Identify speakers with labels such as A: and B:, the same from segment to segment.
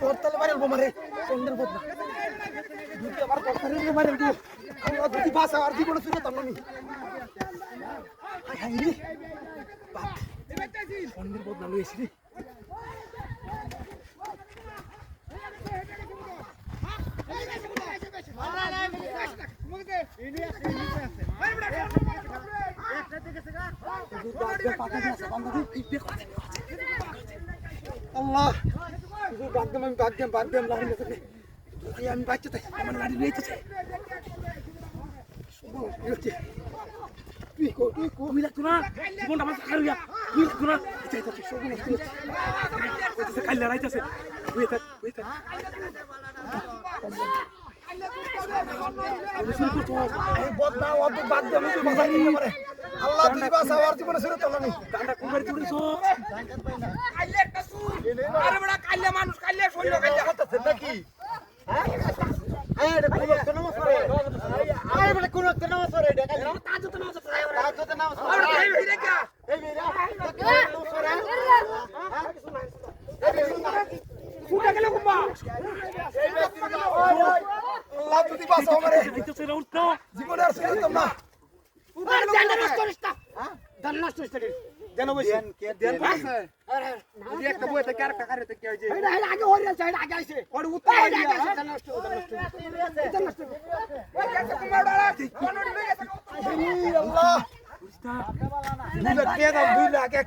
A: তোর তালে মারেল বোমারে মারেল গো আমরা দুটি বাস, আর জীবনে চুরে তাম আমি। হাই হাই, রে। বাপ সন্ধ্যের বদলা লইছি রে আল্লাহ। শুধু বাগদাম আমি বাগদাম বাগদাম লাড়ি গেছে যদি আমি বাচ্চা তাই আমার লাড়ি রয়েছে তুই। কো তুই কো। মিলা তুনা জীবনটা আমার সাকার হইয়া তুই তুনা চাই তো সব নষ্ট হচ্ছে কাল লড়াইতেছে। তুই থাক তুই থাক। আল্লাহ তুই বাসা আর জীবনে ছেড়ে তোলানি গান্ডা কুমারি তুলিছো
B: কাইলে একটা সুর। আরে বড় কাইলে মানুষ কাইলে সৈন্য কাইলে
A: হতাছে নাকি?
B: আমরা।
A: যদি বাসা আমারে জীবনে আর ছেড়ে দিতাম না
B: দেন বসে দেন বসে এই একটা বইতে কার কাকারে তে কি হইছে ওর উত্তর ওই গেছে কুম্বা ডালা কোনড়ি লই গেছে।
A: আল্লাহ দুই লাখ কে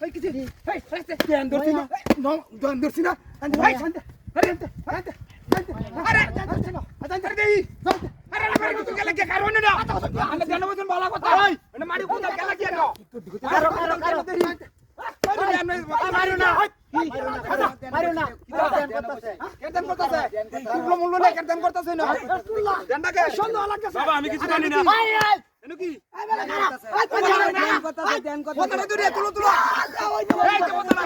A: লাখ এক লাখ কে নেবে
C: শূন্যের কোটিটা দিয়া
A: সন্ধ্যের এক দুই লাখ কে দাও
C: সন্ত্রাসী এলাকার মানুষ
B: আরে বড় ধরে আইর সে সুদা তোর সোনার লই আইরে বড় সোনার বদনা লই আইছে জিনিস লই আইছে আরে উত্তর বাইরে দেনা সেডি আরে যাই মিয়া না দেনা সেডি
C: কি যাইতেছে কি যাইতেছে বাবা আমি কিছু জানি না এনো কি কথাটা দূরে তুলো তুলো এই যে কথাটা